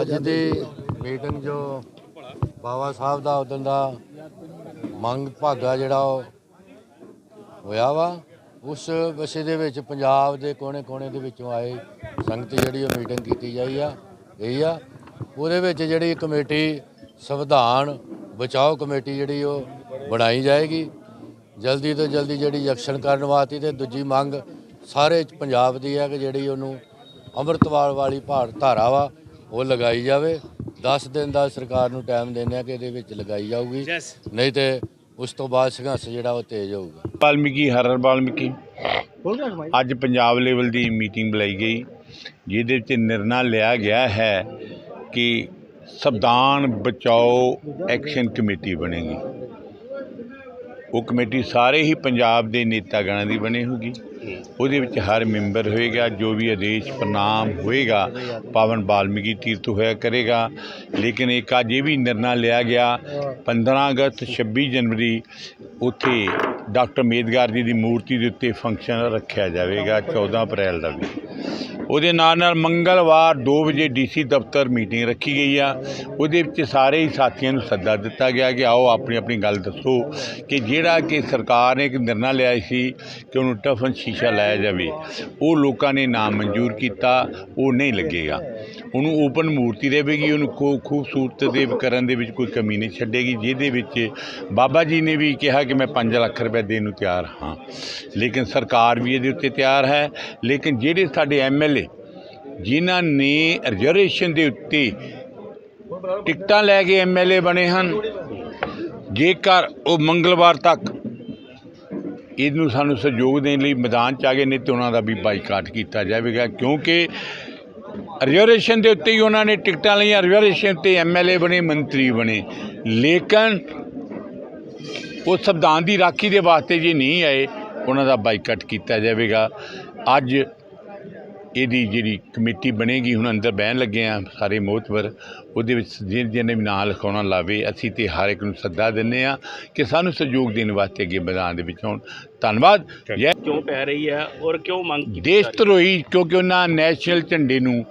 ਅੱਜ ਦੀ ਮੀਟਿੰਗ ਜੋ ਬਾਬਾ ਸਾਹਿਬ ਦਾ ਉਦੋਂ ਦਾ ਮੰਗ ਭਾਗਾ ਜਿਹੜਾ ਉਹ ਹੋਇਆ ਵਾ, ਉਸ ਵਿਸ਼ੇ ਦੇ ਵਿੱਚ ਪੰਜਾਬ ਦੇ ਕੋਨੇ-ਕੋਨੇ ਦੇ ਵਿੱਚੋਂ ਆਏ ਸੰਗਤ ਜਿਹੜੀ ਉਹ ਮੀਟਿੰਗ ਕੀਤੀ ਜਾਈ ਆ, ਗਈ ਆ। ਉਹਦੇ ਵਿੱਚ ਜਿਹੜੀ ਕਮੇਟੀ ਸੰਵਿਧਾਨ ਬਚਾਓ ਕਮੇਟੀ ਜਿਹੜੀ ਉਹ ਬਣਾਈ ਜਾਏਗੀ। ਜਲਦੀ ਤੋਂ ਜਲਦੀ ਜਿਹੜੀ ਐਕਸ਼ਨ ਕਰਨ ਵਾਸਤੇ ਤੇ ਦੂਜੀ ਮੰਗ ਸਾਰੇ ਪੰਜਾਬ ਦੀ ਹੈ ਕਿ ਜਿਹੜੀ ਉਹਨੂੰ ਅੰਮ੍ਰਿਤਵਾਲ ਵਾਲੀ ਭਾਰ ਧਾਰਾ ਵਾ ਉਹ ਲਗਾਈ ਜਾਵੇ। 10 ਦਿਨ ਦਾ ਸਰਕਾਰ ਨੂੰ ਟਾਈਮ ਦਿੰਦੇ ਆ ਕਿ ਇਹਦੇ ਵਿੱਚ ਲਗਾਈ ਜਾਊਗੀ। ਨਹੀਂ ਤੇ ਉਸ ਤੋਂ ਬਾਅਦ ਸੰਘਰਸ਼ ਜਿਹੜਾ ਉਹ ਤੇਜ਼ ਹੋਊਗਾ। ਵਾਲਮੀਕੀ ਹਰਰ ਵਾਲਮੀਕੀ। ਅੱਜ ਪੰਜਾਬ ਲੈਵਲ ਦੀ ਮੀਟਿੰਗ ਬੁਲਾਈ ਗਈ ਜਿਹਦੇ ਵਿੱਚ ਨਿਰਣਾ ਲਿਆ ਗਿਆ ਹੈ ਕਿ ਸੰਵਿਧਾਨ ਬਚਾਓ ਐਕਸ਼ਨ ਕਮੇਟੀ ਬਣੇਗੀ। ਉਹ ਕਮੇਟੀ ਸਾਰੇ ਹੀ ਪੰਜਾਬ ਦੇ ਨੇਤਾਗਣਾਂ ਦੀ ਬਣੀ ਹੋਗੀ ਉਹਦੇ ਵਿੱਚ ਹਰ ਮੈਂਬਰ ਹੋਏਗਾ, ਜੋ ਵੀ ਆਦੇਸ਼ ਪ੍ਰਣਾਮ ਹੋਏਗਾ, ਪਾਵਨ ਵਾਲਮੀਕੀ ਤੀਰਥ ਹੋਇਆ ਕਰੇਗਾ। ਲੇਕਿਨ ਇੱਕ ਅੱਜ ਇਹ ਵੀ ਨਿਰਣਾ ਲਿਆ ਗਿਆ 15 ਅਗਸਤ 26 ਜਨਵਰੀ, ਉੱਥੇ ਡਾਕਟਰ ਮੇਦਗਾਰ ਜੀ ਦੀ ਮੂਰਤੀ ਦੇ ਉੱਤੇ ਫੰਕਸ਼ਨ ਰੱਖਿਆ ਜਾਵੇਗਾ 14 ਅਪ੍ਰੈਲ ਦਾ ਵੀ। ਉਹਦੇ ਨਾਲ ਨਾਲ ਮੰਗਲਵਾਰ 2 ਵਜੇ ਡੀਸੀ ਦਫ਼ਤਰ ਮੀਟਿੰਗ ਰੱਖੀ ਗਈ ਆ। ਉਹਦੇ ਵਿੱਚ ਸਾਰੇ ਹੀ ਸਾਥੀਆਂ ਨੂੰ ਸੱਦਾ ਦਿੱਤਾ ਗਿਆ ਕਿ ਆਓ ਆਪਣੀ ਆਪਣੀ ਗੱਲ ਦੱਸੋ ਕਿ ਜਿਹੜਾ ਕਿ ਸਰਕਾਰ ਨੇ ਇੱਕ ਨਿਰਣਾ ਲਿਆ ਸੀ ਕਿ ਉਹਨੂੰ ਟਫਨ ਸ਼ੀਸ਼ਾ ਲਾਇਆ ਜਾਵੇ। ਉਹ ਲੋਕਾਂ ਨੇ ਨਾ ਮਨਜ਼ੂਰ ਕੀਤਾ, ਉਹ ਨਹੀਂ ਲੱਗੇਗਾ। ਉਹਨੂੰ ਓਪਨ ਮੂਰਤੀ ਦੇਵੇਗੀ, ਉਹਨੂੰ ਖੂ ਖੂਬਸੂਰਤ ਦੇ ਕਰਨ ਦੇ ਵਿੱਚ ਕੋਈ ਕਮੀ ਨਹੀਂ ਛੱਡੇਗੀ, ਜਿਹਦੇ ਵਿੱਚ ਬਾਬਾ ਜੀ ਨੇ ਵੀ ਕਿਹਾ ਕਿ ਮੈਂ 5 ਲੱਖ ਰੁਪਏ ਦੇਣ ਨੂੰ ਤਿਆਰ ਹਾਂ। ਲੇਕਿਨ ਸਰਕਾਰ ਵੀ ਇਹਦੇ ਉੱਤੇ ਤਿਆਰ ਹੈ। ਲੇਕਿਨ ਜਿਹੜੇ ਸਾਡੇ ਐਮਐਲਏ ਜਿਨ੍ਹਾਂ ਨੇ ਰਿਜ਼ਰਵੇਸ਼ਨ ਦੇ ਉੱਤੇ ਟਿਕਟਾਂ ਲੈ ਕੇ ਐਮਐਲਏ ਬਣੇ ਹਨ, ਜੇਕਰ ਉਹ ਮੰਗਲਵਾਰ ਤੱਕ ਇਹਨੂੰ ਸਾਨੂੰ ਸਹਿਯੋਗ ਦੇਣ ਲਈ ਮੈਦਾਨ ਚ ਆ ਗਏ ਨੇ ਤੇ ਉਹਨਾਂ ਦਾ ਵੀ ਬਾਈਕਾਟ ਕੀਤਾ ਜਾਵੇਗਾ, ਕਿਉਂਕਿ ਰਿਜ਼ਰਵੇਸ਼ਨ ਦੇ ਉੱਤੇ ਹੀ ਉਹਨਾਂ ਨੇ ਟਿਕਟਾਂ ਲਈਆਂ ਰਿਜ਼ਰਵੇਸ਼ਨ ਤੇ ਐਮਐਲਏ ਬਣੇ, ਮੰਤਰੀ ਬਣੇ, ਲੇਕਿਨ ਉਹ ਸੰਵਿਧਾਨ ਦੀ ਰਾਖੀ ਦੇ ਵਾਸਤੇ ਜੇ ਨਹੀਂ ਆਏ, ਉਹਨਾਂ ਦਾ ਬਾਈਕਾਟ ਕੀਤਾ ਜਾਵੇਗਾ। ਅੱਜ ਇਹਦੀ ਜਿਹੜੀ ਕਮੇਟੀ ਬਣੇਗੀ ਹੁਣ ਅੰਦਰ ਬਹਿਣ ਲੱਗੇ ਆ ਸਾਰੇ ਮੋਹਤਵਰ ਉਹਦੇ ਵਿੱਚ ਜਿਹਨੇ ਜਿਹਨੇ ਵੀ ਨਾਂ ਲਿਖਾਉਣਾ ਲਾਵੇ ਅਸੀਂ ਤੇ ਹਰ ਇੱਕ ਨੂੰ ਸੱਦਾ ਦਿੰਨੇ ਆ ਕਿ ਸਾਨੂੰ ਸਹਿਯੋਗ ਦੇਣ ਵਾਸਤੇ ਅੱਗੇ ਮੈਦਾਨ ਦੇ ਵਿੱਚ ਆਉਣ। ਧੰਨਵਾਦ। ਜੈ ਕਿਉਂ ਪੈ ਰਹੀ ਹੈ ਔਰ ਕਿਉਂ ਮੰਗ ਕੀਤੀ ਦੇਸ਼ ਧਰੋਹੀ ਕਿਉਂਕਿ ਉਹਨਾਂ ਨੈਸ਼ਨਲ ਝੰਡੇ ਨੂੰ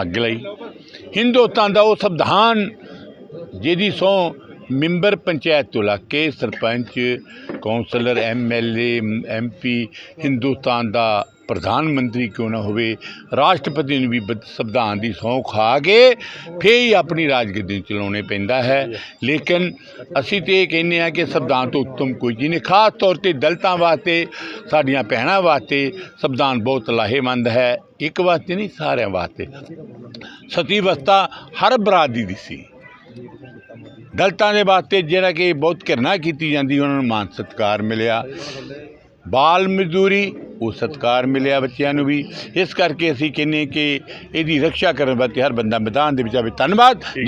ਅੱਗ ਲਈ। ਹਿੰਦੁਸਤਾਨ ਦਾ ਉਹ ਸੰਵਿਧਾਨ ਜਿਹਦੀ ਸੌ ਮੈਂਬਰ ਪੰਚਾਇਤ ਤੋਂ ਲੱਗ ਕੇ sarpanch, councillor MLA MP Hindustan ਦਾ ਪ੍ਰਧਾਨ ਮੰਤਰੀ ਕਿਉਂ ਨਾ ਹੋਵੇ, ਰਾਸ਼ਟਰਪਤੀ ਨੂੰ ਵੀ ਬ- ਸੰਵਿਧਾਨ ਦੀ ਸਹੁੰ ਖਾ ਕੇ ਫੇਰ ਹੀ ਆਪਣੀ ਰਾਜਗੱਦੀ ਚਲਾਉਣੇ ਪੈਂਦਾ ਹੈ। ਲੇਕਿਨ ਅਸੀਂ ਤੇ ਇਹ ਕਹਿੰਦੇ ਆ ਕਿ ਸੰਵਿਧਾਨ ਤੋਂ ਉੱਤਮ ਕੋਈ ਜੀ ਨਹੀਂ, ਖਾਸ ਤੌਰ ਤੇ ਦਲਤਾਂ ਵਾਸਤੇ, ਸਾਡੀਆਂ ਭੈਣਾਂ ਵਾਸਤੇ ਸੰਵਿਧਾਨ ਬਹੁਤ ਲਾਹੇਮੰਦ ਹੈ। ਇੱਕ ਵਾਸਤੇ ਨਹੀਂ, ਸਾਰਿਆਂ ਵਾਸਤੇ। ਸਤੀ ਅਵਸਥਾ ਹਰ ਬਰਾਦਰੀ ਦੀ ਸੀ। ਦਲਿਤਾਂ ਦੇ ਵਾਸਤੇ ਜਿਹੜਾ ਕਿ ਬਹੁਤ ਘਿਰਣਾ ਕੀਤੀ ਜਾਂਦੀ, ਉਹਨਾਂ ਨੂੰ ਮਾਨ ਸਤਿਕਾਰ ਮਿਲਿਆ। ਬਾਲ ਮਜ਼ਦੂਰੀ, ਉਹ ਸਤਿਕਾਰ ਮਿਲਿਆ ਬੱਚਿਆਂ ਨੂੰ ਵੀ। ਇਸ ਕਰਕੇ ਅਸੀਂ ਕਹਿੰਦੇ ਕਿ ਇਹਦੀ ਰੱਖਿਆ ਕਰਨ ਵਾਸਤੇ ਹਰ ਬੰਦਾ ਮੈਦਾਨ ਦੇ ਵਿੱਚ ਆਵੇ। ਧੰਨਵਾਦ। ਜੈ